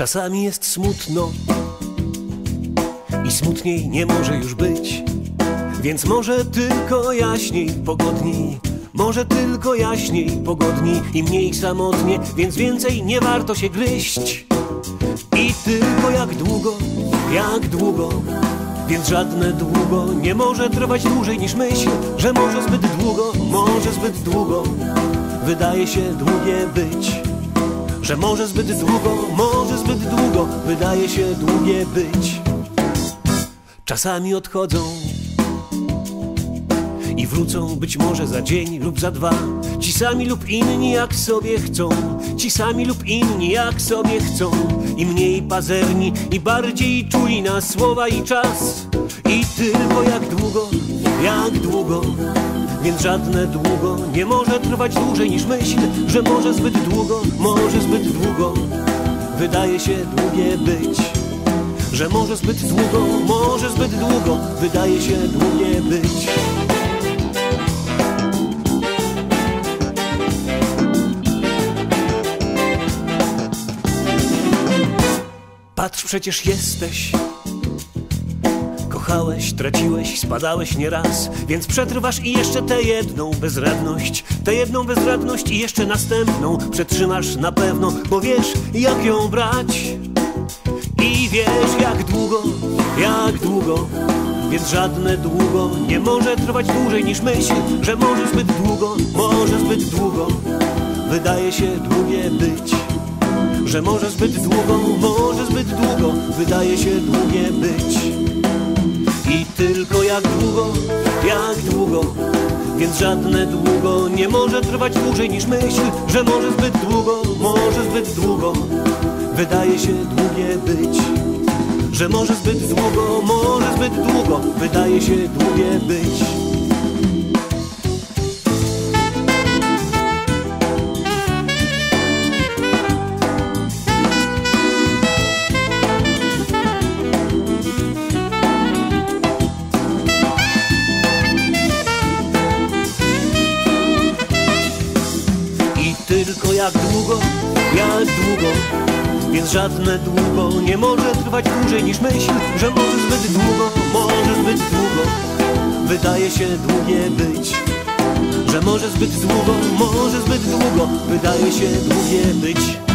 Czasami jest smutno i smutniej nie może już być. Więc może tylko jaśniej, pogodniej, może tylko jaśniej, pogodniej i mniej samotnie, więc więcej nie warto się gryźć. I tylko jak długo, jak długo, więc żadne długo nie może trwać dłużej niż myśl, że może zbyt długo, może zbyt długo, wydaje się długie być. Że może zbyt długo, może zbyt długo, wydaje się długie być. Czasami odchodzą wrócą być może za dzień lub za dwa. Ci sami lub inni jak sobie chcą, ci sami lub inni jak sobie chcą. I mniej pazerni, i bardziej czuli na słowa i czas. I tylko jak długo, jak długo, więc żadne długo nie może trwać dłużej niż myśl, że może zbyt długo, może zbyt długo, wydaje się długie być. Że może zbyt długo, może zbyt długo, wydaje się długie być. Przecież jesteś. Kochałeś, traciłeś, spadałeś nieraz, więc przetrwasz i jeszcze tę jedną bezradność, tę jedną bezradność i jeszcze następną przetrzymasz na pewno, bo wiesz, jak ją brać. I wiesz, jak długo, jak długo, więc żadne długo nie może trwać dłużej niż myśl, że może zbyt długo, może zbyt długo, wydaje się długie być. Że może zbyt długo, wydaje się długie być. I tylko jak długo, jak długo, więc żadne długo nie może trwać dłużej niż myśl, że może zbyt długo, może zbyt długo, wydaje się długie być. Że może zbyt długo, może zbyt długo, wydaje się długie być. Jak długo, jak długo, więc żadne długo nie może trwać dłużej niż myśl, że może zbyt długo, może zbyt długo, wydaje się długie być. Że może zbyt długo, może zbyt długo, wydaje się długie być.